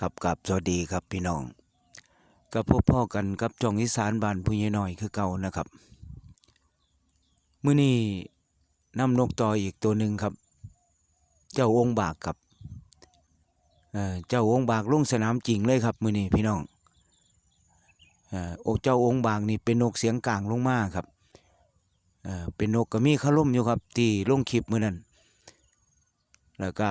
ครับกับสวัสดีครับพี่น้องกับพบพ่อกันกับจองอีสานบ้านผู้ใหญ่น้อยคือเก่านะครับมื้อนี้นำนกต่ออีกตัวหนึ่งครับ เจ้าองค์บากครับเจ้าองค์บากลงสนามจริงเลยครับมื้อนี้พี่น้องเอ่อโอเจ้าองค์บากนี่เป็นนกเสียงกลางลงมาครับเป็นนกก็มีคาร่มอยู่ครับ ที่ลงคลิปมื้อนั้น แล้วก็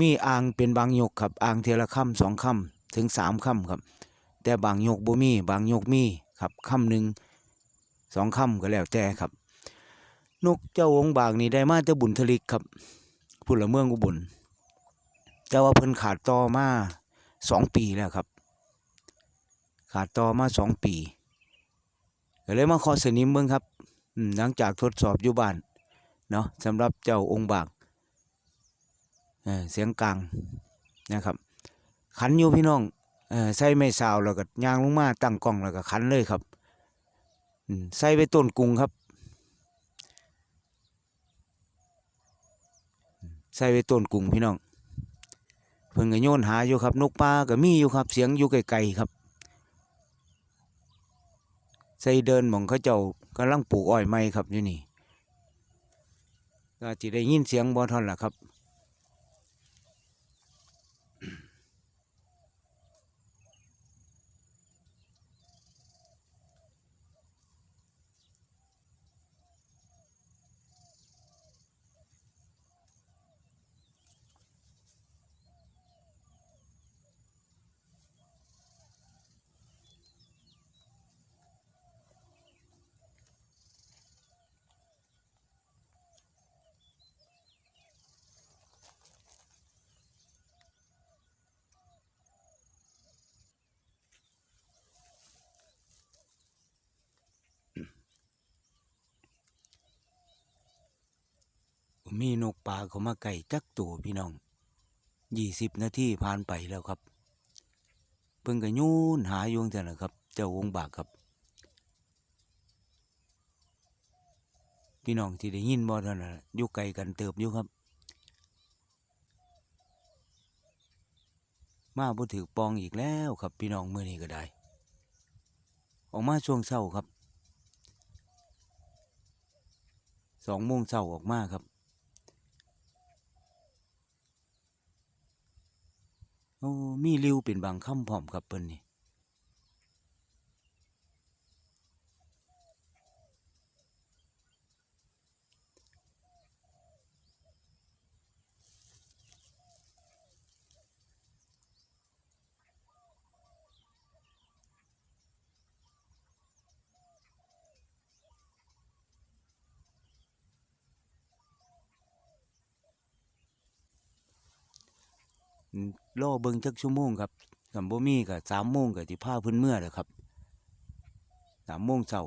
มีอ่างเป็นบางยกครับอ่างเทละค่ำสองค่ำถึงสามค่ำครับ แต่บางยกบ่มี บางยกมีครับค่ำหนึ่งสองค่ำก็แล้วแต่ครับ นกเจ้าองค์บากนี่ได้มาจาบุญทลิกครับพุ่ละเมืองอุบลแต่ว่าเพิ่นขาดต่อมาสองปีแล้วครับ ขาดต่อมาสองปีก็เลยมาขอสนิมเบิ่งครับหลังจากทดสอบอยู่บ้านเนาะสำหรับเจ้าองค์บาก เออเสียงกลางนะครับ ขันอยู่พี่น้องเออใส่ไม้ซาวแล้วก็ยางลงมาตั้งกล้องแล้วก็ขันเลยครับใส่ไปต้นกรุงครับใส่ไปต้นกรุงพี่น้องเพิ่นก็โยนหาอยู่ครับ นกปลาก็มีอยู่ครับ เสียงอยู่ไกลๆครับใส่เดินหมองเขาเจ้ากำลังปลูกอ้อยไม้ครับอยู่นี่ก็จะได้ยินเสียงบ่เทอนล่ะครับ มีนกป่าเขามาไก่จักตัวพี่น้องยี่สิบนาทีผ่านไปแล้วครับ เพิ่งก็ยูนหายู่แต่ละครับ เจ้าวงบากครับ พี่น้องที่ได้ยินบ่เท่านั้นล่ะอยู่ไกลกันเติบอยู่ครับ มาบ่ถือปองอีกแล้วครับ พี่น้องมือนี้ก็ได้ ออกมาช่วงเช้าครับสองโมงเช้าออกมาครับ โอ้มีริวเป็นบางคำพร้อมครับเพิ่นนี่ อืมรอเบิ่งจักชั่วโมงครับคันบ่มีก็สามโมงก็สิพาพิ่นเมื่อแหละครับสามโมงเช้า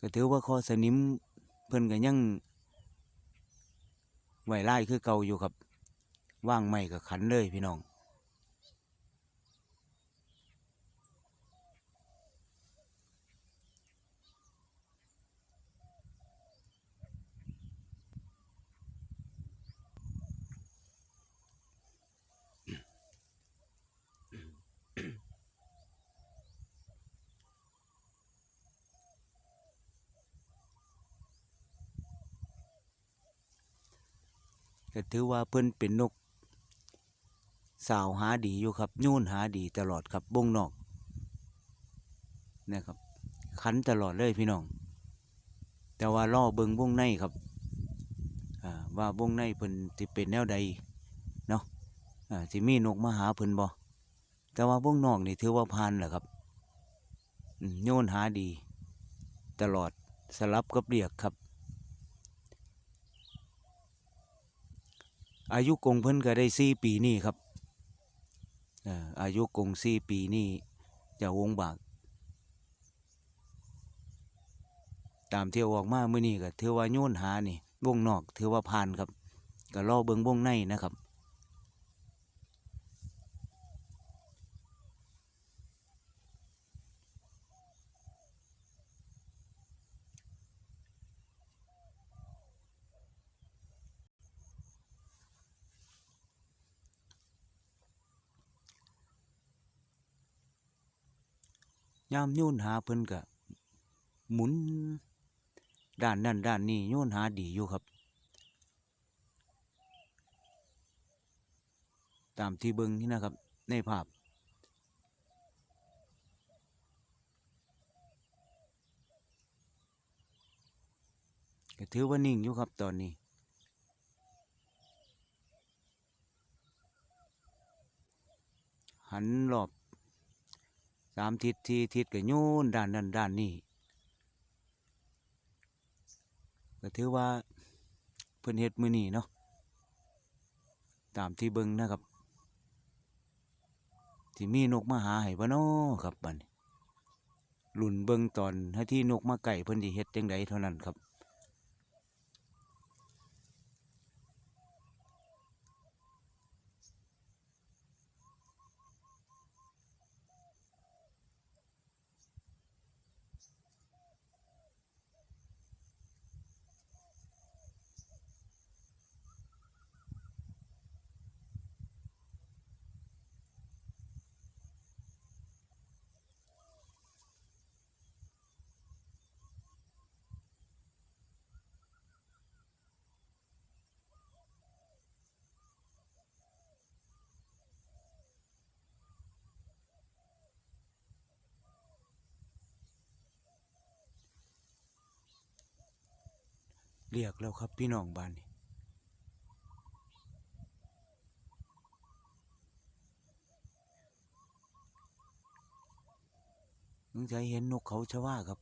ก็ถือว่าข้อสนิมเพิ่นก็ยังไหว้ลายคือเก่าอยู่ครับ ว่างไม่ก็ขันเลยพี่น้อง ก็ถือว่าเพิ่นเป็นนก สาวหาดีอยู่ครับโยนหาดีตลอดครับวงนอกนะครับขันตลอดเลยพี่น้อง แต่ว่าล่อเบิงวงในครับอ่าว่าวงในเพิ่นสิเป็นแนวใดเนาะอ่าสิมีนกมาหาเพิ่นบ่แต่ว่าวงนอกนี่ถือว่าผ่านแหละครับอืมโยนหาดี ตลอดสลับกับเรียกครับ อายุกงเพิ่นก็ได้สี่ปีนี่ครับอ่ออายุกงสี่ปีนี่จะวงบาก ตามเที่ยวออกมามื้อนี้ก็ถือว่าโยนหานี่วงนอกถือว่าผ่านครับ ก็รอเบิงวงในนะครับ ยามโยนหาเพิ่นก็หมุน ด้านนั่นด้านนี้โยนหาดีอยู่ครับ ตามที่เบิ่งนี่นะครับ ในภาพ ก็ถือว่านิ่งอยู่ครับตอนนี้หันรอบ สามทิศที่ทิศก็โยนด้านนั้นด้านนี้ก็ถือว่าเพิ่นเฮ็ดมือนี้เนาะตามที่เบิ่งนะครับ ที่มีนกมาหาให้บ่น้อครับบัดนี้ลุ่นเบิ่งตอนถ้าที่นกมาไก่เพิ่นสิเฮ็ดจังไดเท่านั้นครับ เรียกแล้วครับพี่น้องบ้านนี้สงสัยเห็นนกเขาชว่าครับ